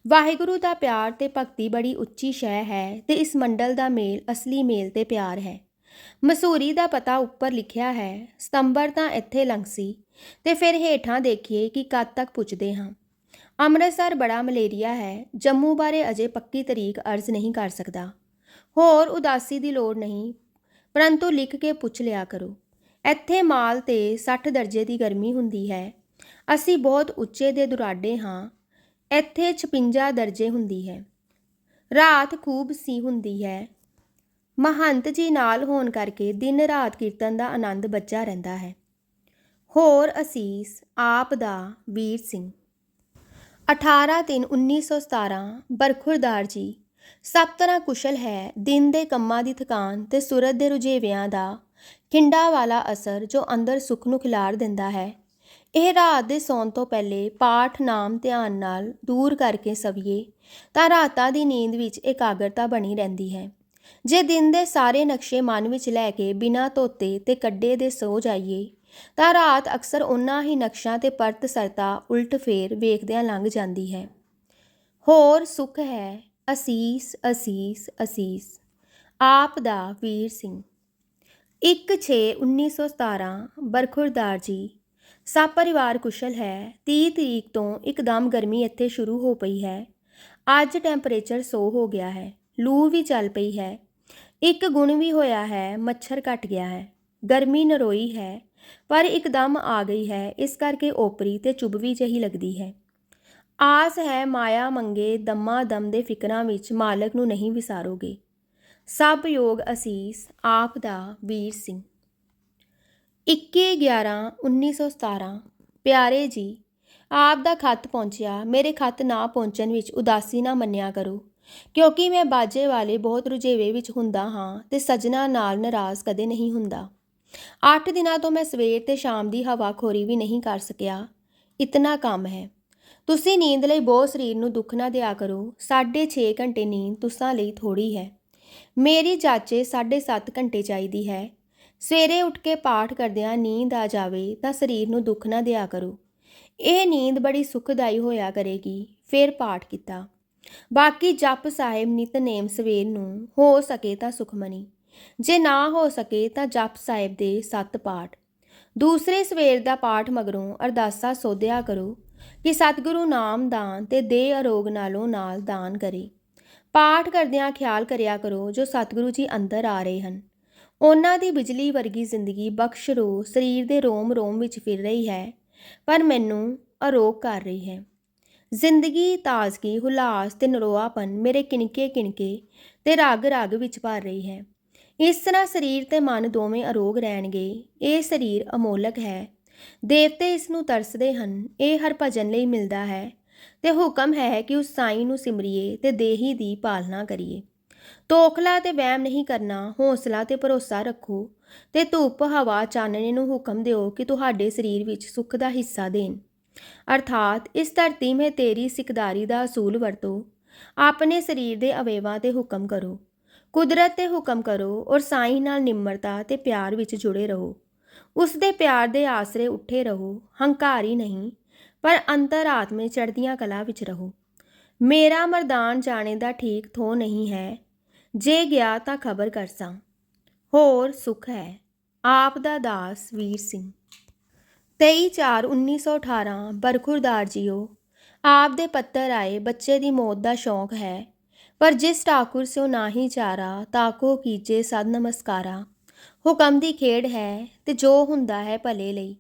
ਵਾਹਿਗੁਰੂ ਦਾ ਪਿਆਰ ਤੇ ਭਗਤੀ ਬੜੀ ਉੱਚੀ ਸ਼ੈ ਹੈ ਤੇ ਇਸ ਮੰਡਲ ਦਾ ਮੇਲ ਅਸਲੀ ਮੇਲ ਤੇ ਪਿਆਰ ਹੈ। ਮਸੂਰੀ ਦਾ ਪਤਾ ਉੱਪਰ ਲਿਖਿਆ ਹੈ, ਸਤੰਬਰ ਤਾਂ ਇੱਥੇ ਲੰਘਸੀ ਤੇ ਫਿਰ ਹੇਠਾਂ ਦੇਖੀਏ ਕਿ ਕਦ ਤੱਕ ਪੁੱਜਦੇ ਹਾਂ। ਅੰਮ੍ਰਿਤਸਰ ਬੜਾ ਮਲੇਰੀਆ ਹੈ, ਜੰਮੂ ਬਾਰੇ ਅਜੇ ਪੱਕੀ ਤਰੀਕ ਅਰਜ਼ ਨਹੀਂ ਕਰ ਸਕਦਾ। ਹੋਰ ਉਦਾਸੀ ਦੀ ਲੋੜ ਨਹੀਂ, ਪਰੰਤੂ ਲਿਖ ਕੇ ਪੁੱਛ ਲਿਆ ਕਰੋ। ਇੱਥੇ ਮਾਲ ਤੇ 60 ਦਰਜੇ ਦੀ ਗਰਮੀ ਹੁੰਦੀ ਹੈ। ਅਸੀਂ ਬਹੁਤ ਉੱਚੇ ਦੇ ਦੁਰਾਡੇ ਹਾਂ। ਇੱਥੇ 56 ਦਰਜੇ ਹੁੰਦੀ ਹੈ। ਰਾਤ ਖੂਬ ਸੀ ਹੁੰਦੀ ਹੈ। ਮਹੰਤ ਜੀ ਨਾਲ ਹੋਣ ਕਰਕੇ ਦਿਨ ਰਾਤ ਕੀਰਤਨ ਦਾ ਆਨੰਦ ਬੱਚਾ ਰਹਿੰਦਾ ਹੈ। ਹੋਰ ਅਸੀਸ, ਆਪ ਦਾ ਵੀਰ ਸਿੰਘ। 18/3/1917 ਬਰਖੁਰਦਾਰ ਜੀ, ਸਭ ਤਰ੍ਹਾਂ ਕੁਸ਼ਲ ਹੈ। ਦਿਨ ਦੇ ਕੰਮਾਂ ਦੀ ਥਕਾਨ ਤੇ ਸੁਰਤ ਦੇ ਰੁਝੇਵਿਆਂ ਦਾ ਖਿੰਡਾ ਵਾਲਾ ਅਸਰ ਜੋ ਅੰਦਰ ਸੁੱਖ ਨੂੰ ਖਿਲਾਰ ਦਿੰਦਾ ਹੈ। ਇਹ ਰਾਤ ਦੇ ਸੌਣ ਤੋਂ ਪਹਿਲੇ ਪਾਠ ਨਾਮ ਧਿਆਨ ਨਾਲ ਦੂਰ ਕਰਕੇ ਸਵੀਏ ਤਾਂ ਰਾਤਾਂ ਦੀ ਨੀਂਦ ਵਿੱਚ ਇਕਾਗਰਤਾ ਬਣੀ ਰਹਿੰਦੀ ਹੈ। ਜੇ ਦਿਨ ਦੇ ਸਾਰੇ ਨਕਸ਼ੇ ਮਨ ਵਿੱਚ ਲੈ ਕੇ ਬਿਨਾਂ ਧੋਤੇ ਤੇ ਕੱਡੇ ਦੇ ਸੋ ਜਾਈਏ ਤਾਂ ਰਾਤ ਅਕਸਰ ਉਹਨਾਂ ਹੀ ਨਕਸ਼ਾਂ ਤੇ ਪਰਤ ਸਰਤਾ ਉਲਟ ਫੇਰ ਵੇਖਦਿਆਂ ਲੰਘ ਜਾਂਦੀ ਹੈ। ਹੋਰ ਸੁੱਖ ਹੈ ਅਸੀਸ ਅਸੀਸ ਅਸੀਸ। ਆਪ ਦਾ ਵੀਰ ਸਿੰਘ। 1/6/1917 ਬਰਖੁਰਦਾਰ ਜੀ। ਸਭ ਪਰਿਵਾਰ ਕੁਸ਼ਲ ਹੈ। ਤੀਹ ਤਰੀਕ ਤੋਂ ਇੱਕਦਮ ਗਰਮੀ ਇੱਥੇ ਸ਼ੁਰੂ ਹੋ ਪਈ ਹੈ। ਅੱਜ ਟੈਂਪਰੇਚਰ 100 ਹੋ ਗਿਆ ਹੈ। ਲੂ ਵੀ ਚੱਲ ਪਈ ਹੈ। ਇੱਕ ਗੁਣ ਵੀ ਹੋਇਆ ਹੈ, ਮੱਛਰ ਘਟ ਗਿਆ ਹੈ। ਗਰਮੀ ਨਰੋਈ ਹੈ, ਪਰ ਇੱਕਦਮ ਆ ਗਈ ਹੈ। ਇਸ ਕਰਕੇ ਓਪਰੀ ਤੇ ਚੁਬਵੀ ਜਹੀ ਲੱਗਦੀ ਹੈ। ਆਸ ਹੈ ਮਾਇਆ ਮੰਗੇ ਦਮਾ ਦਮ ਦੇ ਫਿਕਰਾਂ ਵਿੱਚ ਮਾਲਕ ਨੂੰ ਨਹੀਂ ਵਿਸਾਰੋਗੇ। ਸਭ ਯੋਗ ਅਸੀਸ ਆਪ ਦਾ ਵੀਰ ਸਿੰਘ। 21/11/1917 ਪਿਆਰੇ ਜੀ, ਆਪ ਦਾ ਖੱਤ ਪਹੁੰਚਿਆ, ਮੇਰੇ ਖੱਤ ਨਾ ਪਹੁੰਚਣ ਵਿੱਚ ਉਦਾਸੀ ਨਾ ਮੰਨਿਆ ਕਰੋ, ਕਿਉਂਕਿ ਮੈਂ ਬਾਜੇ ਵਾਲੇ ਬਹੁਤ ਰੁਝੇਵੇ ਵਿੱਚ ਹੁੰਦਾ ਹਾਂ ਤੇ ਸਜਣਾ ਨਾਲ ਨਾਰਾਜ਼ ਕਦੇ ਨਹੀਂ ਹੁੰਦਾ। 8 ਦਿਨਾਂ ਤੋਂ ਮੈਂ ਸਵੇਰ ਤੇ ਸ਼ਾਮ ਦੀ ਹਵਾ ਖੋਰੀ ਵੀ ਨਹੀਂ ਕਰ ਸਕਿਆ। ਇਤਨਾ ਕੰਮ ਹੈ। ਤੁਸੀਂ ਨੀਂਦ ਲਈ ਬਹੁਤ ਸਰੀਰ ਨੂੰ ਦੁੱਖ ਨਾ ਦਿਆ ਕਰੋ 6.5 ਘੰਟੇ ਨੀਂਦ ਤੁਸਾਂ ਲਈ ਥੋੜੀ ਹੈ। ਮੇਰੀ ਚਾਚੇ 7.5 ਘੰਟੇ ਚਾਹੀਦੀ ਹੈ। ਸਵੇਰੇ ਉੱਠ ਕੇ ਪਾਠ ਕਰਦਿਆਂ ਨੀਂਦ ਆ ਜਾਵੇ ਤਾਂ ਸਰੀਰ ਨੂੰ ਦੁੱਖ ਨਾ ਦਿਆ ਕਰੋ। ਇਹ ਨੀਂਦ ਬੜੀ ਸੁਖਦਾਈ ਹੋਇਆ ਕਰੇਗੀ, ਫਿਰ ਪਾਠ ਕੀਤਾ। ਬਾਕੀ ਜਪ ਸਾਹਿਬ ਨਿਤਨੇਮ ਸਵੇਰ ਨੂੰ ਹੋ ਸਕੇ ਤਾਂ ਸੁਖਮਨੀ। ਜੇ ਨਾ ਹੋ ਸਕੇ ਤਾਂ ਜਪ ਸਾਹਿਬ ਦੇ ਸੱਤ ਪਾਠ। ਦੂਸਰੇ ਸਵੇਰ ਦਾ ਪਾਠ ਮਗਰੋਂ ਅਰਦਾਸਾ ਸੋਧਿਆ ਕਰੋ ਕਿ ਸਤਿਗੁਰੂ ਨਾਮ ਦਾਨ ਤੇ ਦੇ ਅਰੋਗ ਨਾਲੋਂ ਨਾਲ ਦਾਨ ਕਰੇ। ਪਾਠ ਕਰਦਿਆਂ ਖਿਆਲ ਕਰਿਆ ਕਰੋ ਜੋ ਸਤਿਗੁਰੂ ਜੀ ਅੰਦਰ ਆ ਰਹੇ ਹਨ। ਉਹਨਾਂ ਦੀ ਬਿਜਲੀ ਵਰਗੀ ਜ਼ਿੰਦਗੀ ਬਖਸ਼ ਰੋ, ਸਰੀਰ ਦੇ ਰੋਮ ਰੋਮ ਵਿੱਚ ਫਿਰ ਰਹੀ ਹੈ, ਪਰ ਮੈਨੂੰ ਅਰੋਗ ਕਰ ਰਹੀ ਹੈ। ਜ਼ਿੰਦਗੀ, ਤਾਜ਼ਗੀ, ਹੁਲਾਸ ਤੇ ਨਰੋਆਪਨ ਮੇਰੇ ਕਿਣਕੇ ਕਿਣਕੇ ਤੇ ਰਗ ਰਗ ਵਿੱਚ ਭਰ ਰਹੀ ਹੈ। ਇਸ ਤਰ੍ਹਾਂ ਸਰੀਰ ਤੇ ਮਨ ਦੋਵੇਂ ਅਰੋਗ ਰਹਿਣਗੇ। ਇਹ ਸਰੀਰ ਅਮੋਲਕ ਹੈ। ਦੇਵਤੇ ਇਸ ਨੂੰ ਤਰਸਦੇ ਹਨ। ਇਹ ਹਰ ਭਜਨ ਲਈ ਮਿਲਦਾ ਹੈ। ਤੇ ਹੁਕਮ ਹੈ ਕਿ ਉਸ ਸਾਈਂ ਨੂੰ ਸਿਮਰਿਏ ਤੇ ਦੇਹੀ ਦੀ ਪਾਲਣਾ ਕਰੀਏ। ਤੋਖਲਾ ਤੇ ਵਹਿਮ ਨਹੀਂ ਕਰਨਾ, ਹੌਸਲਾ ਤੇ ਭਰੋਸਾ ਰੱਖੋ ਤੇ ਧੁੱਪ ਹਵਾ ਚਾਨਣੇ ਨੂੰ ਹੁਕਮ ਦਿਓ ਕਿ ਤੁਹਾਡੇ ਸਰੀਰ ਵਿੱਚ ਸੁੱਖ ਦਾ ਹਿੱਸਾ ਦੇਣ। ਅਰਥਾਤ ਇਸ ਧਰਤੀ ਮੇ ਤੇਰੀ ਸਿਕਦਾਰੀ ਦਾ ਅਸੂਲ ਵਰਤੋ। ਆਪਣੇ ਸਰੀਰ ਦੇ ਅਵੇਵਾਂ ਤੇ ਹੁਕਮ ਕਰੋ। ਕੁਦਰਤ ਤੇ ਹੁਕਮ ਕਰੋ ਔਰ ਸਾਈਂ ਨਾਲ ਨਿਮਰਤਾ ਤੇ ਪਿਆਰ ਵਿੱਚ ਜੁੜੇ ਰਹੋ। ਉਸ ਦੇ ਪਿਆਰ ਦੇ ਆਸਰੇ ਉੱਠੇ ਰਹੋ, ਹੰਕਾਰੀ ਨਹੀਂ ਪਰ ਅੰਤਰਾਤਮੇ ਚੜ੍ਹਦੀਆਂ ਕਲਾ ਵਿੱਚ ਰਹੋ। ਮੇਰਾ ਮਰਦਾਨ ਜਾਣੇ ਦਾ ਠੀਕ ਥੋ ਨਹੀਂ ਹੈ। ਜੇ ਗਿਆ ਤਾਂ ਖਬਰ ਕਰਸਾਂ ਹੋਰ ਸੁਖ ਹੈ। ਆਪ ਦਾ ਦਾਸ ਵੀਰ ਸਿੰਘ। 23/4/1918 ਬਰਖੁਰਦਾਰ ਜੀਓ। ਆਪ ਦੇ ਪੱਤਰ ਆਏ, ਬੱਚੇ ਦੀ ਮੌਤ ਦਾ ਸ਼ੌਂਕ ਹੈ। ਪਰ ਜਿਸ ਠਾਕੁਰ ਸਿਓ ਨਾਹੀ ਚਾਰਾ, ਤਾਕੋ ਕੀਜੇ ਸਦ ਨਮਸਕਾਰਾ। ਹੁਕਮ ਦੀ ਖੇਡ ਹੈ ਤੇ ਜੋ ਹੁੰਦਾ ਹੈ ਭਲੇ ਲਈ।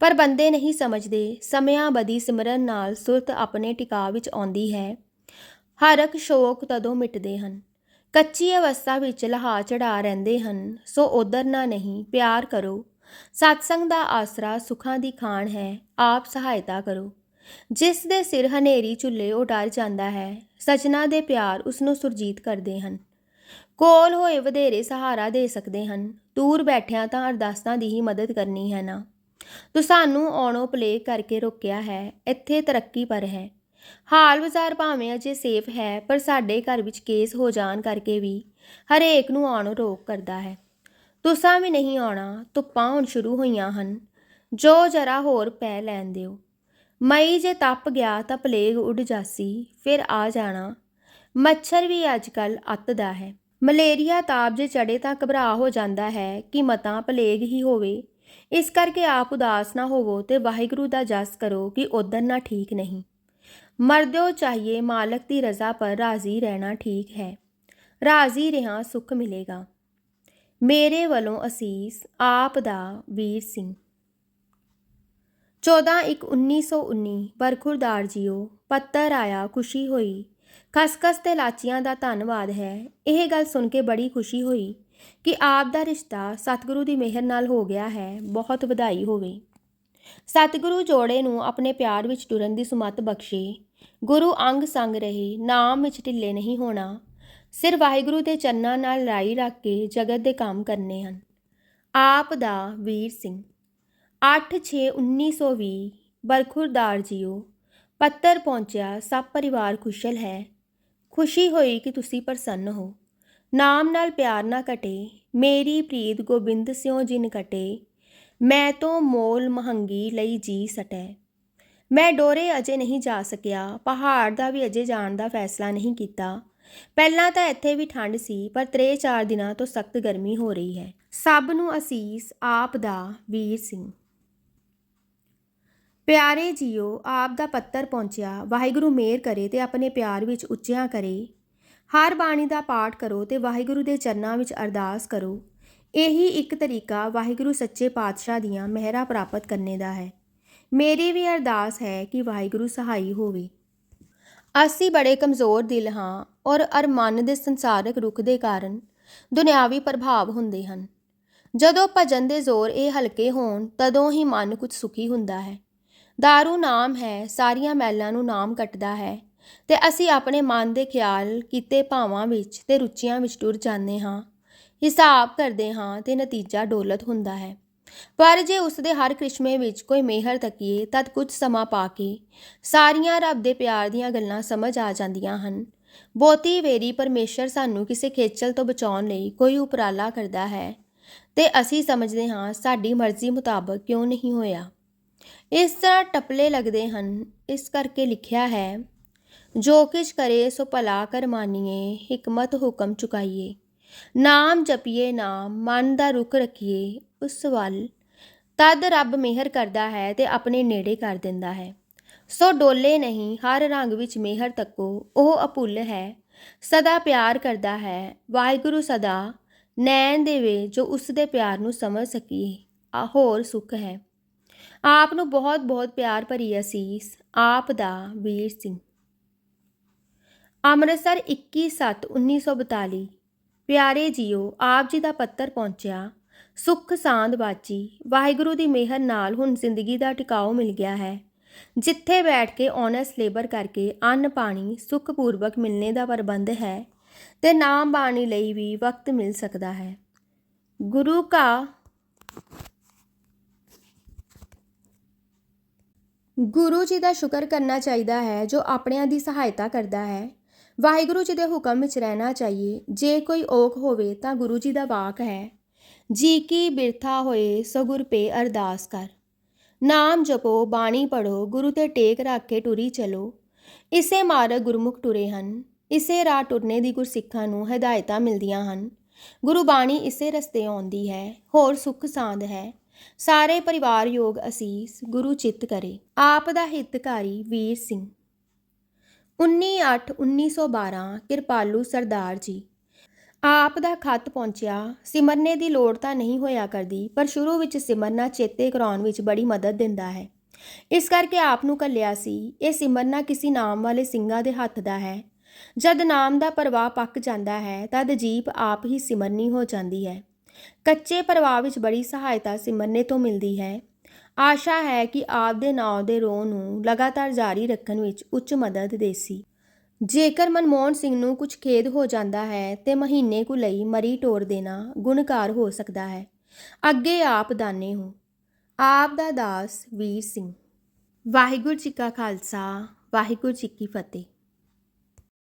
ਪਰ ਬੰਦੇ ਨਹੀਂ ਸਮਝਦੇ, ਸਮਿਆਂ ਬਦੀ ਸਿਮਰਨ ਨਾਲ ਸੁਰਤ ਆਪਣੇ ਟਿਕਾਅ ਵਿੱਚ ਆਉਂਦੀ ਹੈ। ਹਰਕ ਸ਼ੋਕ ਤਦੋਂ ਮਿਟਦੇ ਹਨ। ਕੱਚੀ ਅਵਸਥਾ ਵਿੱਚ ਲਹਾ ਚੜਾ ਰਹਿੰਦੇ ਹਨ। ਸੋ ਉਧਰ ਨਾ ਨਹੀਂ, ਪਿਆਰ ਕਰੋ। ਸਤਸੰਗ ਦਾ ਆਸਰਾ ਸੁਖਾਂ ਦੀ ਖਾਣ ਹੈ, ਆਪ ਸਹਾਇਤਾ ਕਰੋ। ਜਿਸ ਦੇ ਸਿਰ ਹਨੇਰੀ ਝੁੱਲੇ ਉਹ ਡਰ ਜਾਂਦਾ ਹੈ, ਸਜਣਾ ਦੇ ਪਿਆਰ ਉਸ ਨੂੰ ਸੁਰਜੀਤ ਕਰਦੇ ਹਨ। ਕੋਲ ਹੋਏ ਵਧੇਰੇ ਸਹਾਰਾ ਦੇ ਸਕਦੇ ਹਨ। ਦੂਰ ਬੈਠਿਆਂ ਤਾਂ ਅਰਦਾਸਾਂ ਦੀ ਹੀ ਮਦਦ ਕਰਨੀ ਹੈ ਨਾ। ਤੂੰ ਸਾਨੂੰ ਆਉਣੋਂ ਪਲੇ ਕਰਕੇ ਰੋਕਿਆ ਹੈ, ਇੱਥੇ ਤਰੱਕੀ ਪਰ ਹੈ। ਹਾਲ ਬਾਜ਼ਾਰ ਭਾਵੇਂ ਅਜੇ ਸੇਫ ਹੈ, ਪਰ ਸਾਡੇ ਘਰ ਵਿੱਚ ਕੇਸ ਹੋ ਜਾਣ ਕਰਕੇ ਵੀ ਹਰੇਕ ਨੂੰ ਆਉਣੋਂ ਰੋਕ ਕਰਦਾ ਹੈ। ਤੁਸਾਂ ਵੀ ਨਹੀਂ ਆਉਣਾ, ਧੁੱਪਾਂ ਹੁਣ ਸ਼ੁਰੂ ਹੋਈਆਂ ਹਨ। ਜੋ ਜਰਾ ਹੋਰ ਪੈ ਲੈਣ ਦਿਓ। ਮਈ ਜੇ ਤਪ ਗਿਆ ਤਾਂ ਪਲੇਗ ਉੱਡ ਜਾਸੀ, ਫਿਰ ਆ ਜਾਣਾ। ਮੱਛਰ ਵੀ ਅੱਜਕੱਲ ਅੱਤ ਦਾ ਹੈ। ਮਲੇਰੀਆ ਤਾਪ ਜੇ ਚੜੇ ਤਾਂ ਘਬਰਾ ਹੋ ਜਾਂਦਾ ਹੈ ਕਿ ਮਤਾ ਪਲੇਗ ਹੀ ਹੋਵੇ। ਇਸ ਕਰਕੇ ਆਪ ਉਦਾਸ ਨਾ ਹੋਵੋ ਤੇ ਵਾਹਿਗੁਰੂ ਦਾ ਜਸ ਕਰੋ ਕਿ ਉਧਰ ਨਾ ਠੀਕ ਨਹੀਂ। ਮਰਦਿਓ ਚਾਹੀਏ ਮਾਲਕ ਦੀ ਰਜ਼ਾ ਪਰ ਰਾਜ਼ੀ ਰਹਿਣਾ ਠੀਕ ਹੈ। ਰਾਜ਼ੀ ਰਹਾ ਸੁਖ ਮਿਲੇਗਾ। ਮੇਰੇ ਵੱਲੋਂ ਅਸੀਸ ਆਪ ਦਾ ਵੀਰ ਸਿੰਘ। 14/1/1919 ਬਰਖੁਰਦਾਰ ਜੀਓ, ਪੱਤਰ ਆਇਆ ਖੁਸ਼ੀ ਹੋਈ। ਖਸਖਸ ਤੇ ਲਾਚੀਆਂ ਦਾ ਧੰਨਵਾਦ ਹੈ। ਇਹ ਗੱਲ ਸੁਣ ਕੇ ਬੜੀ ਖੁਸ਼ੀ ਹੋਈ। ਕਿ ਆਪ ਦਾ ਰਿਸ਼ਤਾ ਸਤਿਗੁਰੂ ਦੀ ਮਿਹਰ ਨਾਲ ਹੋ ਗਿਆ ਹੈ, ਬਹੁਤ ਵਧਾਈ ਹੋਵੇ ਸਤਿਗੁਰੂ ਜੋੜੇ ਨੂੰ ਆਪਣੇ ਪਿਆਰ ਵਿੱਚ ਟੁਰਨ ਦੀ ਸੁਮਤ ਬਖਸ਼ੇ, ਗੁਰੂ ਅੰਗ ਸੰਗ ਰਹੇ, ਨਾਮ ਵਿੱਚ ਢਿੱਲੇ ਨਹੀਂ ਹੋਣਾ, ਸਿਰ ਵਾਹਿਗੁਰੂ ਦੇ ਚੰਨਾਂ ਨਾਲ ਲਾਈ ਰੱਖ ਕੇ ਜਗਤ ਦੇ ਕੰਮ ਕਰਨੇ ਹਨ। ਆਪ ਦਾ ਵੀਰ ਸਿੰਘ। 8/6/1920 ਬਰਖੁਰਦਾਰ ਜੀਓ, ਪੱਤਰ ਪਹੁੰਚਿਆ, ਸਭ ਪਰਿਵਾਰ ਖੁਸ਼ਲ ਹੈ। ਖੁਸ਼ੀ ਹੋਈ ਕਿ ਤੁਸੀਂ ਪ੍ਰਸੰਨ ਹੋ। ਨਾਮ ਨਾਲ ਪਿਆਰ ਨਾ ਘਟੇ, ਮੇਰੀ ਪ੍ਰੀਤ ਗੋਬਿੰਦ ਸਿਉ ਜਿਨ ਕਟੇ, ਮੈਂ ਤੋਂ ਮੋਲ ਮਹੰਗੀ ਲਈ ਜੀ ਸਟੈ। ਮੈਂ ਡੋਰੇ ਅਜੇ ਨਹੀਂ ਜਾ ਸਕਿਆ, ਪਹਾੜ ਦਾ ਵੀ ਅਜੇ ਜਾਣ ਦਾ ਫੈਸਲਾ ਨਹੀਂ ਕੀਤਾ। ਪਹਿਲਾਂ ਤਾਂ ਇੱਥੇ ਵੀ ਠੰਡ ਸੀ, ਪਰ ਤਰੇ ਚਾਰ ਦਿਨਾਂ ਤੋਂ ਸਖਤ ਗਰਮੀ ਹੋ ਰਹੀ ਹੈ। ਸਭ ਨੂੰ ਅਸੀਸ ਆਪ ਦਾ ਵੀਰ ਸਿੰਘ। ਪਿਆਰੇ ਜੀਓ, ਆਪ ਦਾ ਪੱਤਰ ਪਹੁੰਚਿਆ। ਵਾਹਿਗੁਰੂ ਮੇਰ ਕਰੇ ਤੇ ਆਪਣੇ ਪਿਆਰ ਵਿੱਚ ਉੱਚਿਆਂ ਕਰੇ। ਹਰ ਬਾਣੀ ਦਾ ਪਾਠ ਕਰੋ ਤੇ ਵਾਹਿਗੁਰੂ ਦੇ ਚਰਨਾਂ ਵਿੱਚ ਅਰਦਾਸ ਕਰੋ। ਇਹੀ ਇੱਕ ਤਰੀਕਾ ਵਾਹਿਗੁਰੂ ਸੱਚੇ ਪਾਤਸ਼ਾਹ ਦੀਆਂ ਮਹਿਰਾ ਪ੍ਰਾਪਤ ਕਰਨੇ ਦਾ ਹੈ। ਮੇਰੀ ਵੀ ਅਰਦਾਸ ਹੈ ਕਿ ਵਾਹਿਗੁਰੂ ਸਹਾਈ ਹੋਵੇ। ਅਸੀਂ ਬੜੇ ਕਮਜ਼ੋਰ ਦਿਲ ਹਾਂ ਔਰ ਅਰਮਾਨ ਦੇ ਸੰਸਾਰਕ ਰੁਖ ਦੇ ਕਾਰਨ ਦੁਨਿਆਵੀ ਪ੍ਰਭਾਵ ਹੁੰਦੇ ਹਨ। ਜਦੋਂ ਭਜਨ ਦੇ ਜ਼ੋਰ ਇਹ ਹਲਕੇ ਹੋਣ, ਤਦੋਂ ਹੀ ਮਨ ਕੁਝ ਸੁਖੀ ਹੁੰਦਾ ਹੈ। दारू ਨਾਮ ਹੈ, ਸਾਰੀਆਂ ਮੈਲਾਂ ਨੂੰ ਨਾਮ ਕੱਟਦਾ ਹੈ। ਤੇ ਅਸੀਂ ਆਪਣੇ ਮਨ ਦੇ ਖਿਆਲ ਕੀਤੇ ਭਾਵਾਂ ਵਿੱਚ ਤੇ ਰੁਚੀਆਂ ਵਿੱਚ ਟੁਰ ਜਾਂਦੇ ਹਾਂ, ਹਿਸਾਬ ਕਰਦੇ ਹਾਂ ਤੇ ਨਤੀਜਾ ਡੋਲਤ ਹੁੰਦਾ ਹੈ। ਪਰ ਜੇ ਉਸ ਦੇ ਹਰ ਕ੍ਰਿਸ਼ਮੇ ਵਿੱਚ ਕੋਈ ਮਿਹਰ ਤੱਕੀਏ, ਤਦ ਕੁਝ ਸਮਾਂ ਪਾ ਕੇ ਸਾਰੀਆਂ ਰੱਬ ਦੇ ਪਿਆਰ ਦੀਆਂ ਗੱਲਾਂ ਸਮਝ ਆ ਜਾਂਦੀਆਂ ਹਨ। ਬਹੁਤੀ ਵੇਰੀ ਪਰਮੇਸ਼ਰ ਸਾਨੂੰ ਕਿਸੇ ਖੇਚਲ ਤੋਂ ਬਚਾਉਣ ਲਈ ਕੋਈ ਉਪਰਾਲਾ ਕਰਦਾ ਹੈ ਤੇ ਅਸੀਂ ਸਮਝਦੇ ਹਾਂ, ਸਾਡੀ ਮਰਜ਼ੀ ਮੁਤਾਬਕ ਕਿਉਂ ਨਹੀਂ ਹੋਇਆ। ਇਸ ਤਰ੍ਹਾਂ ਟਪਲੇ ਲੱਗਦੇ ਹਨ, ਇਸ ਕਰਕੇ ਲਿਖਿਆ ਹੈ ਜੋ ਕਿਛ ਕਰੇ ਸੋ ਭਲਾ ਕਰ ਮਾਨੀਏ, ਹਕਮਤ ਹੁਕਮ ਚੁਕਾਈਏ। ਨਾਮ ਜਪੀਏ ਨਾਮ, ਮਨ ਦਾ ਰੁਖ ਰੱਖੀਏ, ਉਸ ਵੱਲ ਤਦ ਰੱਬ ਮਿਹਰ ਕਰਦਾ ਹੈ ਤੇ ਆਪਣੇ ਨੇੜੇ ਕਰ ਦਿੰਦਾ ਹੈ। ਸੋ ਡੋਲੇ ਨਹੀਂ, ਹਰ ਰੰਗ ਵਿੱਚ ਮਿਹਰ ਤੱਕੋ, ਉਹ ਅਪੁੱਲ ਹੈ, ਸਦਾ ਪਿਆਰ ਕਰਦਾ ਹੈ। ਵਾਹਿਗੁਰੂ ਸਦਾ ਨੈਣ ਦੇਵੇ, ਜੋ ਉਸ ਦੇ ਪਿਆਰ ਨੂੰ ਸਮਝ ਸਕੀਏ ਆ ਹੋਰ ਸੁੱਖ ਹੈ। ਆਪ ਨੂੰ ਬਹੁਤ ਬਹੁਤ ਪਿਆਰ ਭਰੀ ਅਸੀਸ, ਆਪ ਦਾ ਵੀਰ ਸਿੰਘ। ਅੰਮ੍ਰਿਤਸਰ 21/7/1942 ਪਿਆਰੇ ਜੀਓ, ਆਪ ਜੀ ਦਾ ਪੱਤਰ ਪਹੁੰਚਿਆ। ਸੁੱਖ ਸਾਂਦ ਬਾਜੀ ਵਾਹਿਗੁਰੂ ਦੀ ਮਿਹਰ ਨਾਲ ਹੁਣ ਜ਼ਿੰਦਗੀ ਦਾ ਟਿਕਾਓ ਮਿਲ ਗਿਆ ਹੈ। ਜਿੱਥੇ ਬੈਠ ਕੇ ਓਨੈਸਟ ਲੇਬਰ ਕਰਕੇ ਅੰਨ ਪਾਣੀ ਸੁਖਪੂਰਵਕ ਮਿਲਣੇ ਦਾ ਪ੍ਰਬੰਧ ਹੈ, ਤੇ ਨਾਮ ਬਾਣੀ ਲਈ ਵੀ ਵਕਤ ਮਿਲ ਸਕਦਾ ਹੈ। ਗੁਰੂ ਕਾ ਗੁਰੂ ਜੀ ਦਾ ਸ਼ੁਕਰ ਕਰਨਾ ਚਾਹੀਦਾ ਹੈ, ਜੋ ਆਪਣਿਆਂ ਦੀ ਸਹਾਇਤਾ ਕਰਦਾ ਹੈ। ਵਾਹਿਗੁਰੂ ਜੀ ਦੇ ਹੁਕਮ ਵਿੱਚ ਰਹਿਣਾ ਚਾਹੀਏ। ਜੇ ਕੋਈ ਔਖ ਹੋਵੇ ਤਾਂ ਗੁਰੂ ਜੀ ਦਾ ਵਾਕ ਹੈ, ਜੀ ਕੀ ਬਿਰਥਾ ਹੋਏ ਸੋ ਗੁਰ ਪੇ ਅਰਦਾਸ ਕਰ। ਨਾਮ ਜਪੋ, ਬਾਣੀ ਪੜੋ ਗੁਰੂ ਤੇ ਟੇਕ ਰੱਖ ਕੇ ਟੁਰੀ ਚਲੋ। ਇਸੇ ਮਾਰਗ ਗੁਰਮੁਖ ਟੁਰੇ ਹਨ, ਇਸੇ ਰਾਹ ਟੁਰਨੇ ਦੀ ਗੁਰਸਿੱਖਾਂ ਨੂੰ ਹਦਾਇਤਾਂ ਮਿਲਦੀਆਂ ਹਨ। ਗੁਰੂ ਬਾਣੀ ਇਸੇ ਰਸਤੇ ਆਉਂਦੀ ਹੈ, ਹੋਰ ਸੁੱਖ ਸਾਂਦ ਹੈ। ਸਾਰੇ ਪਰਿਵਾਰ ਯੋਗ ਅਸੀਸ ਗੁਰੂ ਚਿੱਤ ਕਰੇ। ਆਪ ਦਾ ਹਿਤਕਾਰੀ ਵੀਰ ਸਿੰਘ। 19/8/1912 ਕਿਰਪਾਲੂ ਸਰਦਾਰ ਜੀ। ਆਪ ਦਾ ਖੱਤ ਪਹੁੰਚਿਆ। ਸਿਮਰਨੇ ਦੀ ਲੋੜ ਤਾਂ ਨਹੀਂ ਹੋਇਆ ਕਰਦੀ, ਪਰ ਸ਼ੁਰੂ ਵਿੱਚ ਸਿਮਰਨਾ ਚੇਤੇ ਕਰਾਉਣ ਵਿੱਚ ਬੜੀ ਮਦਦ ਦਿੰਦਾ ਹੈ। ਇਸ ਕਰਕੇ ਆਪ ਨੂੰ ਕੱਲਿਆ ਸੀ, ਇਹ ਸਿਮਰਨਾ ਕਿਸੇ ਨਾਮ ਵਾਲੇ ਸਿੰਘਾਂ ਦੇ ਹੱਥ ਦਾ ਹੈ। ਜਦ ਨਾਮ ਦਾ ਪ੍ਰਵਾਹ ਪੱਕ ਜਾਂਦਾ ਹੈ, ਤਦ ਜੀਪ ਆਪ ਹੀ ਸਿਮਰਨੀ ਹੋ ਜਾਂਦੀ ਹੈ। ਕੱਚੇ ਪ੍ਰਵਾਹ ਵਿੱਚ ਬੜੀ ਸਹਾਇਤਾ ਸਿਮਰਨੇ ਤੋਂ ਮਿਲਦੀ ਹੈ। ਆਸ਼ਾ ਹੈ ਕਿ ਆਪ ਦੇ ਨਾਂ ਦੇ ਰੋਹ ਨੂੰ ਲਗਾਤਾਰ ਜਾਰੀ ਰੱਖਣ ਵਿੱਚ ਉੱਚ ਮਦਦ ਦੇਸੀ। ਜੇਕਰ ਮਨਮੋਹਨ ਸਿੰਘ ਨੂੰ ਕੁਝ ਖੇਦ ਹੋ ਜਾਂਦਾ ਹੈ ਤੇ ਮਹੀਨੇ ਕੁ ਲਈ ਮਰੀ ਟੋਰ ਦੇਣਾ ਗੁਣਕਾਰ ਹੋ ਸਕਦਾ ਹੈ। ਅੱਗੇ ਆਪ ਦਾਨੇ ਹੋ। ਆਪ ਦਾ ਦਾਸ ਵੀਰ ਸਿੰਘ। ਵਾਹਿਗੁਰੂ ਜੀ ਕਾ ਖਾਲਸਾ, ਵਾਹਿਗੁਰੂ ਜੀ ਕੀ ਫਤਿਹ।